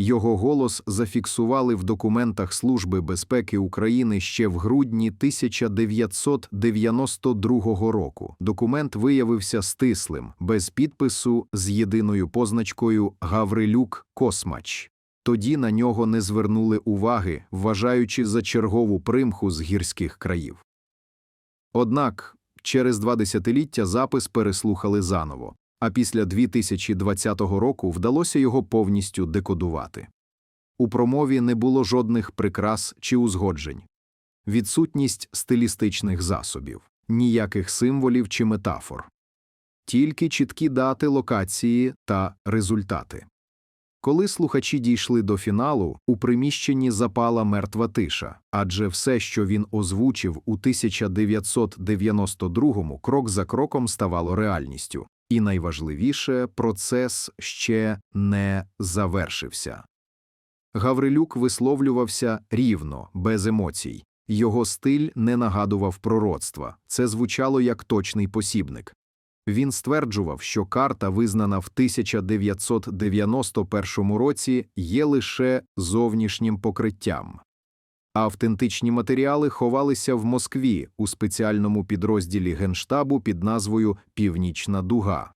Його голос зафіксували в документах Служби безпеки України ще в грудні 1992 року. Документ виявився стислим, без підпису з єдиною позначкою Гаврилюк Космач. Тоді на нього не звернули уваги, вважаючи за чергову примху з гірських країв. Однак через два десятиліття запис переслухали заново, а після 2020 року вдалося його повністю декодувати. У промові не було жодних прикрас чи узгоджень, відсутність стилістичних засобів, ніяких символів чи метафор, тільки чіткі дати локації та результати. Коли слухачі дійшли до фіналу, у приміщенні запала мертва тиша, адже все, що він озвучив у 1992-му, крок за кроком ставало реальністю. І найважливіше, процес ще не завершився. Гаврилюк висловлювався рівно, без емоцій. Його стиль не нагадував пророцтва, це звучало як точний посібник. Він стверджував, що карта, визнана в 1991 році, є лише зовнішнім покриттям. Автентичні матеріали ховалися в Москві у спеціальному підрозділі Генштабу під назвою Північна Дуга.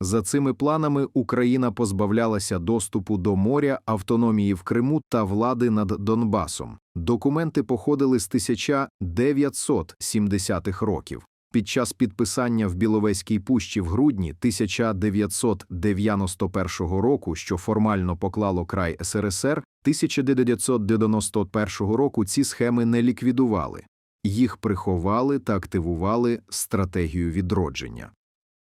За цими планами Україна позбавлялася доступу до моря, автономії в Криму та влади над Донбасом. Документи походили з 1970-х років. Під час підписання в Біловезькій пущі в грудні 1991 року, що формально поклало край СРСР, 1991 року ці схеми не ліквідували. Їх приховали та активували стратегію відродження.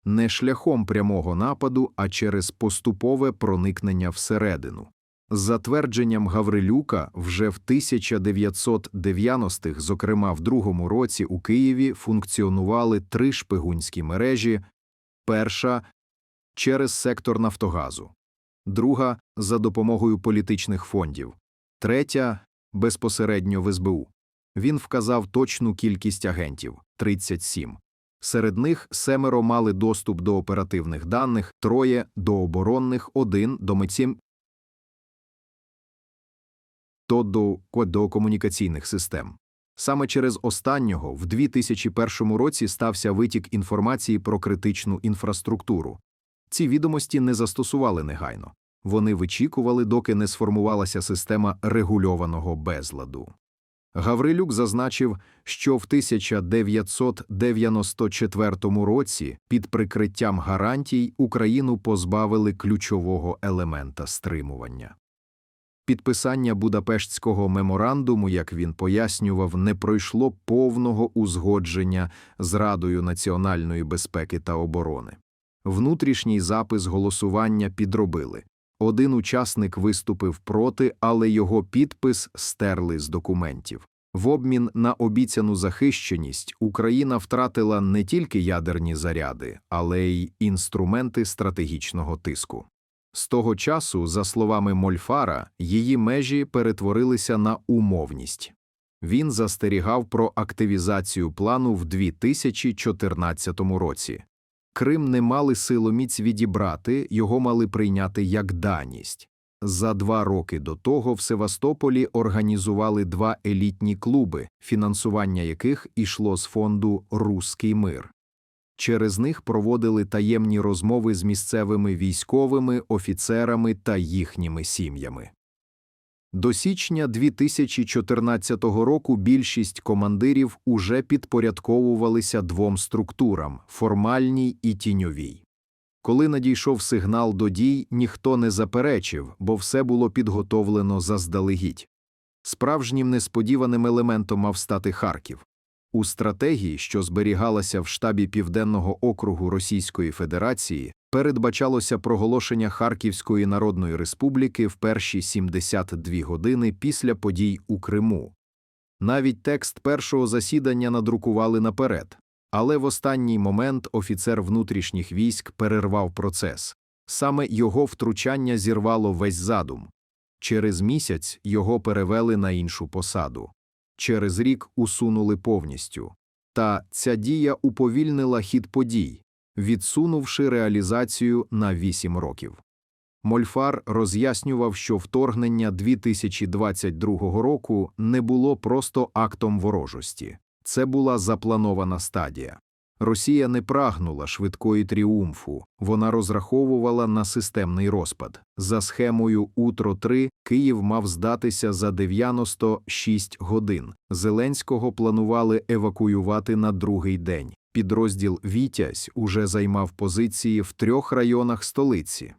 Не шляхом прямого нападу, а через поступове проникнення всередину. За твердженням Гаврилюка, вже в 1990-х, зокрема в другому році у Києві, функціонували три шпигунські мережі: перша через сектор Нафтогазу, друга за допомогою політичних фондів, третя безпосередньо в СБУ. Він вказав точну кількість агентів 37. Серед них семеро мали доступ до оперативних даних, троє до оборонних, один до митців то до, до комунікаційних систем. Саме через останнього в 2001 році стався витік інформації про критичну інфраструктуру. Ці відомості не застосували негайно. Вони вичікували, доки не сформувалася система регульованого безладу. Гаврилюк зазначив, що в 1994 році під прикриттям гарантій Україну позбавили ключового елемента стримування. Підписання Будапештського меморандуму, як він пояснював, не пройшло повного узгодження з Радою національної безпеки та оборони. Внутрішній запис голосування підробили. Один учасник виступив проти, але його підпис стерли з документів. В обмін на обіцяну захищеність Україна втратила не тільки ядерні заряди, але й інструменти стратегічного тиску. З того часу, за словами Мольфара, її межі перетворилися на умовність. Він застерігав про активізацію плану в 2014 році. Крим не мали силоміць відібрати, його мали прийняти як даність. За два роки до того в Севастополі організували два елітні клуби, фінансування яких ішло з фонду Руський мир. Через них проводили таємні розмови з місцевими військовими, офіцерами та їхніми сім'ями. До січня 2014 року більшість командирів уже підпорядковувалися двом структурам формальній і тіньовій. Коли надійшов сигнал до дій, ніхто не заперечив, бо все було підготовлено заздалегідь. Справжнім несподіваним елементом мав стати Харків. У стратегії, що зберігалася в штабі Південного округу Російської Федерації, передбачалося проголошення Харківської Народної Республіки в перші 72 години після подій у Криму. Навіть текст першого засідання надрукували наперед, але в останній момент офіцер внутрішніх військ перервав процес. Саме його втручання зірвало весь задум. Через місяць його перевели на іншу посаду через рік усунули повністю. Та ця дія уповільнила хід подій, відсунувши реалізацію на вісім років. Мольфар роз'яснював, що вторгнення 2022 року не було просто актом ворожості. Це була запланована стадія. Росія не прагнула швидкої тріумфу, вона розраховувала на системний розпад. За схемою Утро-3 Київ мав здатися за 96 годин. Зеленського планували евакуювати на другий день. Підрозділ Вітязь уже займав позиції в трьох районах столиці.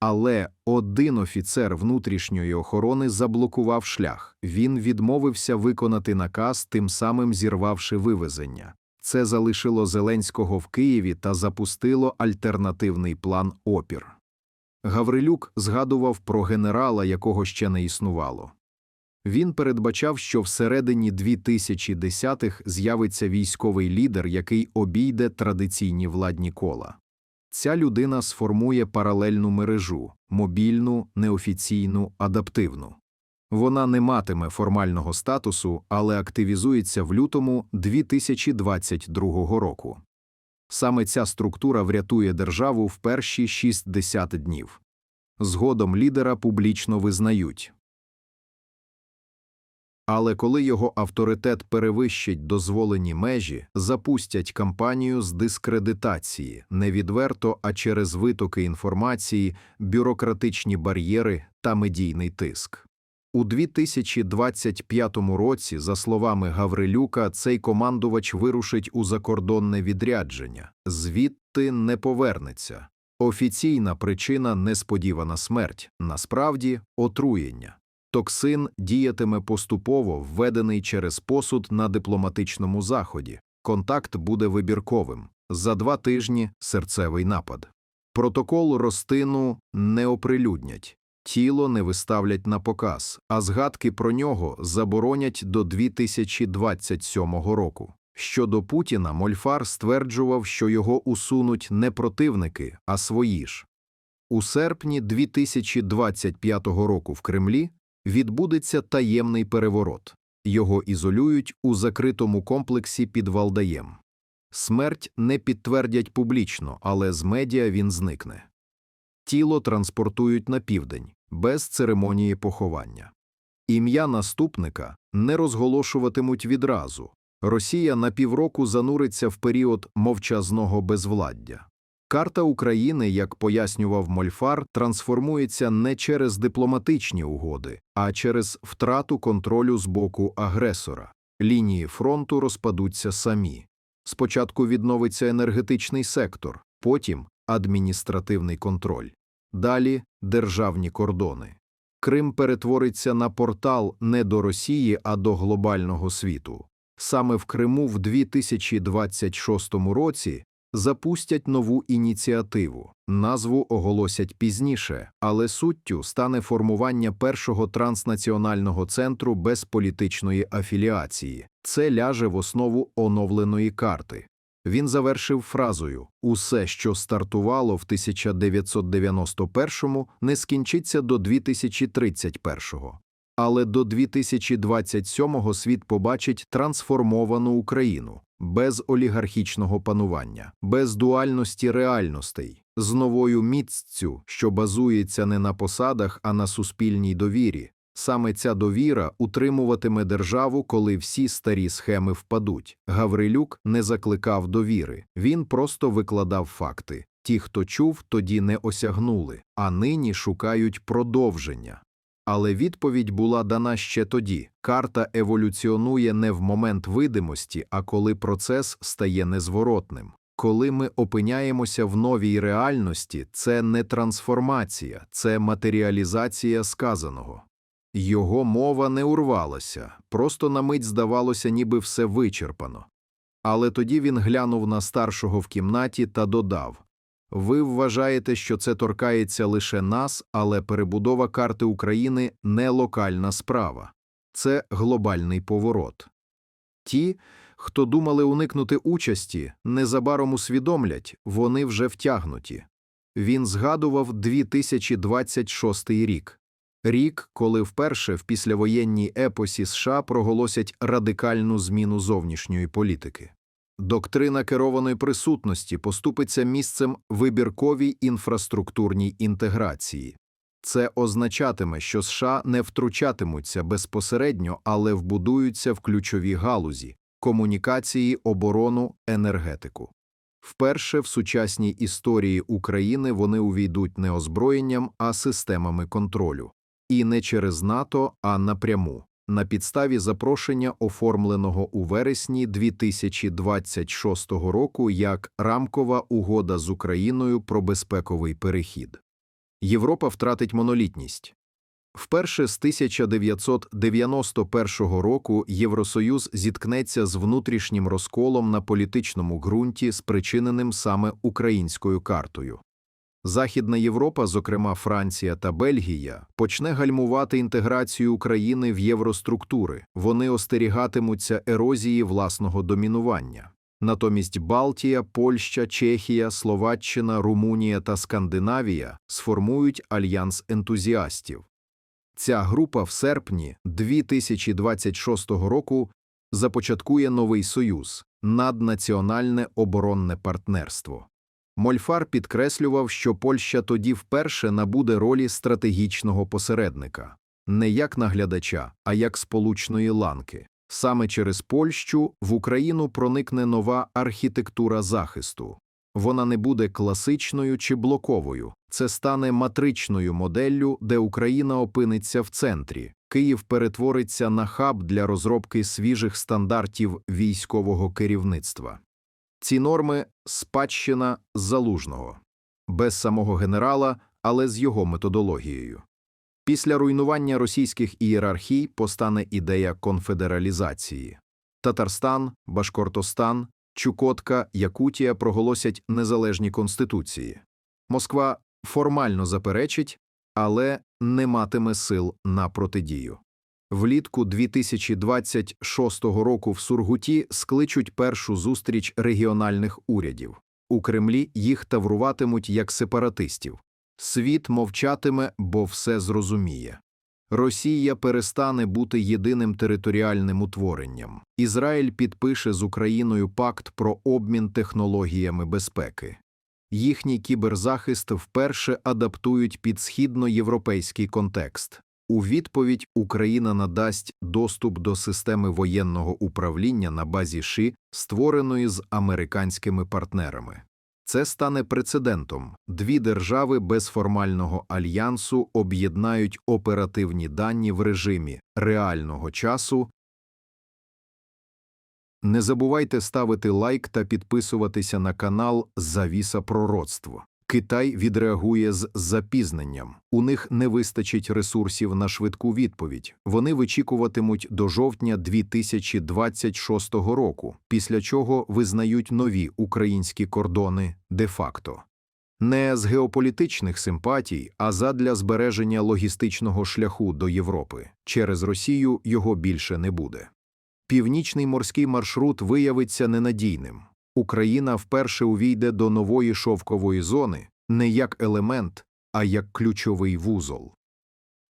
Але один офіцер внутрішньої охорони заблокував шлях. Він відмовився виконати наказ, тим самим зірвавши вивезення. Це залишило Зеленського в Києві та запустило альтернативний план опір. Гаврилюк згадував про генерала, якого ще не існувало. Він передбачав, що всередині 2010-х з'явиться військовий лідер, який обійде традиційні владні кола. Ця людина сформує паралельну мережу мобільну, неофіційну, адаптивну. Вона не матиме формального статусу, але активізується в лютому 2022 року. Саме ця структура врятує державу в перші 60 днів. Згодом лідера публічно визнають. Але коли його авторитет перевищить дозволені межі, запустять кампанію з дискредитації не відверто, а через витоки інформації, бюрократичні бар'єри та медійний тиск. У 2025 році, за словами Гаврилюка, цей командувач вирушить у закордонне відрядження, звідти не повернеться. Офіційна причина несподівана смерть, насправді отруєння. Токсин діятиме поступово, введений через посуд на дипломатичному заході. Контакт буде вибірковим. За два тижні серцевий напад. Протокол розтину не оприлюднять. Тіло не виставлять на показ, а згадки про нього заборонять до 2027 року. Щодо Путіна, Мольфар стверджував, що його усунуть не противники, а свої ж. У серпні 2025 року в Кремлі відбудеться таємний переворот. Його ізолюють у закритому комплексі під Валдаєм. Смерть не підтвердять публічно, але з медіа він зникне. Тіло транспортують на південь, без церемонії поховання. Ім'я наступника не розголошуватимуть відразу. Росія на півроку зануриться в період мовчазного безвладдя. Карта України, як пояснював Мольфар, трансформується не через дипломатичні угоди, а через втрату контролю з боку агресора. Лінії фронту розпадуться самі. Спочатку відновиться енергетичний сектор, потім адміністративний контроль. Далі державні кордони. Крим перетвориться на портал не до Росії, а до глобального світу. Саме в Криму в 2026 році запустять нову ініціативу. Назву оголосять пізніше, але суттю стане формування першого транснаціонального центру без політичної афіліації. Це ляже в основу оновленої карти. Він завершив фразою Усе, що стартувало в 1991-му, не скінчиться до 2031-го. Але до 2027-го світ побачить трансформовану Україну без олігархічного панування, без дуальності реальностей, з новою міццю, що базується не на посадах, а на суспільній довірі. Саме ця довіра утримуватиме державу, коли всі старі схеми впадуть. Гаврилюк не закликав довіри, він просто викладав факти. Ті, хто чув, тоді не осягнули, а нині шукають продовження. Але відповідь була дана ще тоді карта еволюціонує не в момент видимості, а коли процес стає незворотним. Коли ми опиняємося в новій реальності, це не трансформація, це матеріалізація сказаного. Його мова не урвалася, просто на мить здавалося, ніби все вичерпано. Але тоді він глянув на старшого в кімнаті та додав Ви вважаєте, що це торкається лише нас, але перебудова карти України не локальна справа, це глобальний поворот. Ті, хто думали уникнути участі, незабаром усвідомлять, вони вже втягнуті. Він згадував 2026 рік. Рік, коли вперше в післявоєнній епосі США проголосять радикальну зміну зовнішньої політики. Доктрина керованої присутності поступиться місцем вибірковій інфраструктурній інтеграції. Це означатиме, що США не втручатимуться безпосередньо, але вбудуються в ключові галузі комунікації, оборону, енергетику. Вперше в сучасній історії України вони увійдуть не озброєнням, а системами контролю. І не через НАТО, а напряму, на підставі запрошення, оформленого у вересні 2026 року як рамкова угода з Україною про безпековий перехід. Європа втратить монолітність. Вперше з 1991 року Євросоюз зіткнеться з внутрішнім розколом на політичному ґрунті, спричиненим саме українською картою. Західна Європа, зокрема Франція та Бельгія, почне гальмувати інтеграцію України в євроструктури, вони остерігатимуться ерозії власного домінування. Натомість Балтія, Польща, Чехія, Словаччина, Румунія та Скандинавія сформують альянс ентузіастів. Ця група в серпні 2026 року започаткує новий союз наднаціональне оборонне партнерство. Мольфар підкреслював, що Польща тоді вперше набуде ролі стратегічного посередника не як наглядача, а як сполучної ланки. Саме через Польщу в Україну проникне нова архітектура захисту. Вона не буде класичною чи блоковою, це стане матричною моделлю, де Україна опиниться в центрі. Київ перетвориться на хаб для розробки свіжих стандартів військового керівництва. Ці норми спадщина залужного, без самого генерала, але з його методологією. Після руйнування російських ієрархій постане ідея конфедералізації. Татарстан, Башкортостан, Чукотка, Якутія проголосять незалежні конституції. Москва формально заперечить, але не матиме сил на протидію. Влітку 2026 року в Сургуті скличуть першу зустріч регіональних урядів. У Кремлі їх тавруватимуть як сепаратистів. Світ мовчатиме, бо все зрозуміє. Росія перестане бути єдиним територіальним утворенням. Ізраїль підпише з Україною пакт про обмін технологіями безпеки. Їхній кіберзахист вперше адаптують під східноєвропейський контекст. У відповідь Україна надасть доступ до системи воєнного управління на базі ШИ, створеної з американськими партнерами. Це стане прецедентом. Дві держави без формального альянсу об'єднають оперативні дані в режимі реального часу. Не забувайте ставити лайк та підписуватися на канал Завіса пророцтво. Китай відреагує з запізненням. У них не вистачить ресурсів на швидку відповідь. Вони вичікуватимуть до жовтня 2026 року, після чого визнають нові українські кордони де-факто. Не з геополітичних симпатій, а задля збереження логістичного шляху до Європи. Через Росію його більше не буде. Північний морський маршрут виявиться ненадійним. Україна вперше увійде до нової шовкової зони не як елемент, а як ключовий вузол.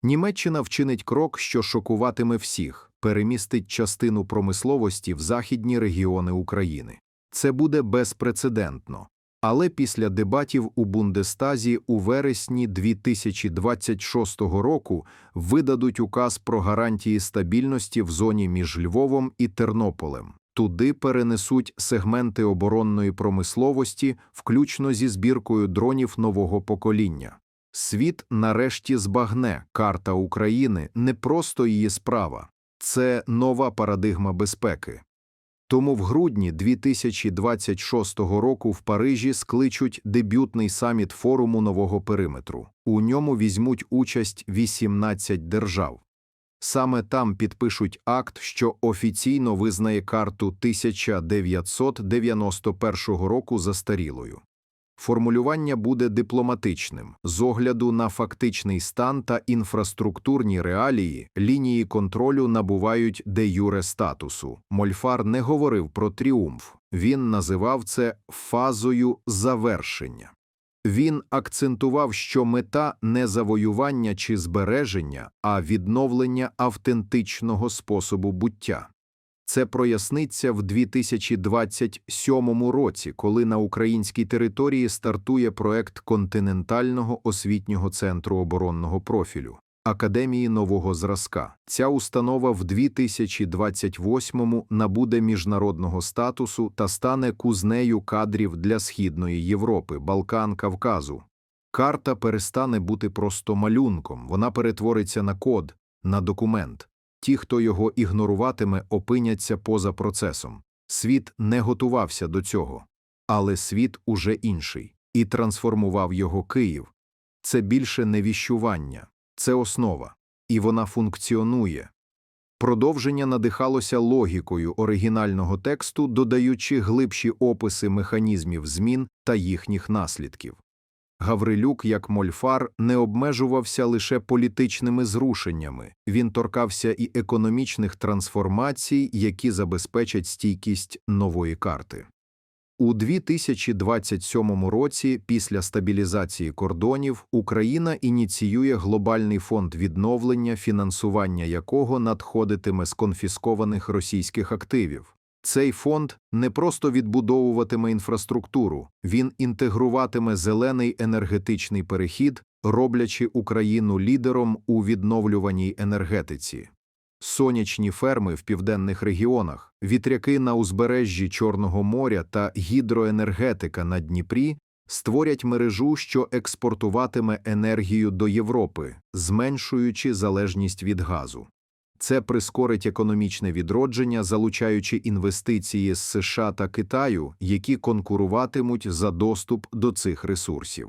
Німеччина вчинить крок, що шокуватиме всіх, перемістить частину промисловості в західні регіони України. Це буде безпрецедентно. Але після дебатів у Бундестазі у вересні 2026 року видадуть указ про гарантії стабільності в зоні між Львовом і Тернополем. Туди перенесуть сегменти оборонної промисловості, включно зі збіркою дронів нового покоління. Світ нарешті збагне карта України не просто її справа, це нова парадигма безпеки. Тому в грудні 2026 року в Парижі скличуть дебютний саміт форуму нового периметру. У ньому візьмуть участь 18 держав. Саме там підпишуть акт, що офіційно визнає карту 1991 року застарілою. Формулювання буде дипломатичним з огляду на фактичний стан та інфраструктурні реалії, лінії контролю набувають де юре статусу. Мольфар не говорив про тріумф, він називав це фазою завершення. Він акцентував, що мета не завоювання чи збереження, а відновлення автентичного способу буття. Це проясниться в 2027 році, коли на українській території стартує проект континентального освітнього центру оборонного профілю. Академії нового зразка. Ця установа в 2028-му набуде міжнародного статусу та стане кузнею кадрів для Східної Європи, Балкан, Кавказу. Карта перестане бути просто малюнком, вона перетвориться на код, на документ. Ті, хто його ігноруватиме, опиняться поза процесом. Світ не готувався до цього. Але світ уже інший. І трансформував його Київ. Це більше не віщування. Це основа, і вона функціонує. Продовження надихалося логікою оригінального тексту, додаючи глибші описи механізмів змін та їхніх наслідків. Гаврилюк, як мольфар, не обмежувався лише політичними зрушеннями, він торкався і економічних трансформацій, які забезпечать стійкість нової карти. У 2027 році, після стабілізації кордонів, Україна ініціює глобальний фонд відновлення, фінансування якого надходитиме з конфіскованих російських активів. Цей фонд не просто відбудовуватиме інфраструктуру, він інтегруватиме зелений енергетичний перехід, роблячи Україну лідером у відновлюваній енергетиці. Сонячні ферми в південних регіонах, вітряки на узбережжі Чорного моря та гідроенергетика на Дніпрі створять мережу, що експортуватиме енергію до Європи, зменшуючи залежність від газу. Це прискорить економічне відродження, залучаючи інвестиції з США та Китаю, які конкуруватимуть за доступ до цих ресурсів.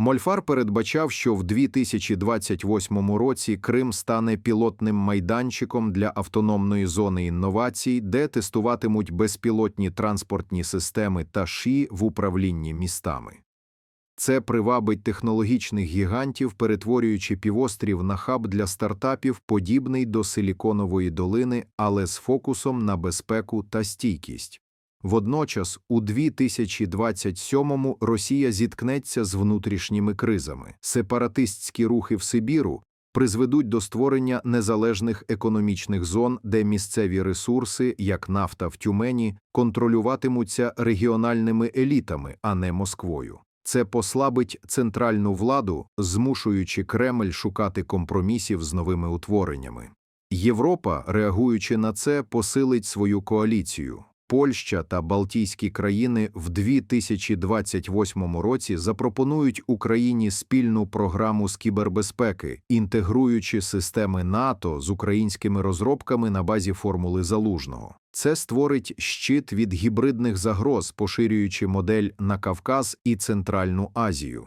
Мольфар передбачав, що в 2028 році Крим стане пілотним майданчиком для автономної зони інновацій, де тестуватимуть безпілотні транспортні системи та ШІ в управлінні містами. Це привабить технологічних гігантів, перетворюючи півострів на хаб для стартапів, подібний до Силіконової долини, але з фокусом на безпеку та стійкість. Водночас, у 2027-му Росія зіткнеться з внутрішніми кризами. Сепаратистські рухи в Сибіру призведуть до створення незалежних економічних зон, де місцеві ресурси, як нафта в Тюмені, контролюватимуться регіональними елітами, а не Москвою. Це послабить центральну владу, змушуючи Кремль шукати компромісів з новими утвореннями. Європа, реагуючи на це, посилить свою коаліцію. Польща та Балтійські країни в 2028 році запропонують Україні спільну програму з кібербезпеки, інтегруючи системи НАТО з українськими розробками на базі формули залужного. Це створить щит від гібридних загроз, поширюючи модель на Кавказ і Центральну Азію.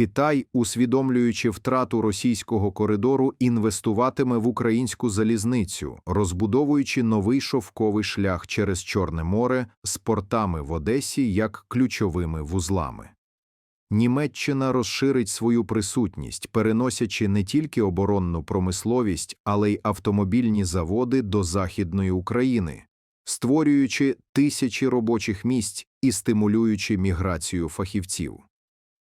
Китай, усвідомлюючи втрату російського коридору, інвестуватиме в українську залізницю, розбудовуючи новий шовковий шлях через Чорне море з портами в Одесі як ключовими вузлами. Німеччина розширить свою присутність, переносячи не тільки оборонну промисловість, але й автомобільні заводи до Західної України, створюючи тисячі робочих місць і стимулюючи міграцію фахівців.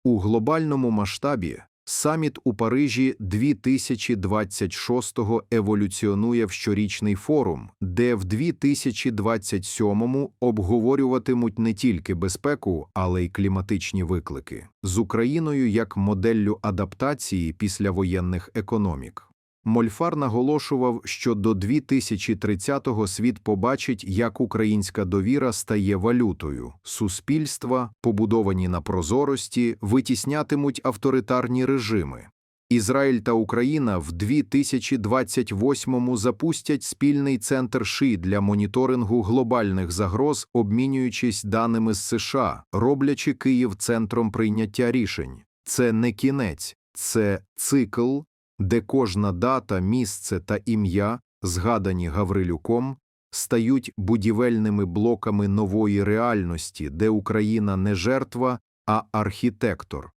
У глобальному масштабі саміт у Парижі 2026-го еволюціонує в щорічний форум, де в 2027-му обговорюватимуть не тільки безпеку, але й кліматичні виклики з Україною як моделлю адаптації післявоєнних економік. Мольфар наголошував, що до 2030-го світ побачить, як українська довіра стає валютою. Суспільства, побудовані на прозорості, витіснятимуть авторитарні режими. Ізраїль та Україна в 2028-му запустять спільний центр ШИ для моніторингу глобальних загроз, обмінюючись даними з США, роблячи Київ центром прийняття рішень. Це не кінець, це цикл, де кожна дата, місце та ім'я, згадані Гаврилюком, стають будівельними блоками нової реальності, де Україна не жертва, а архітектор.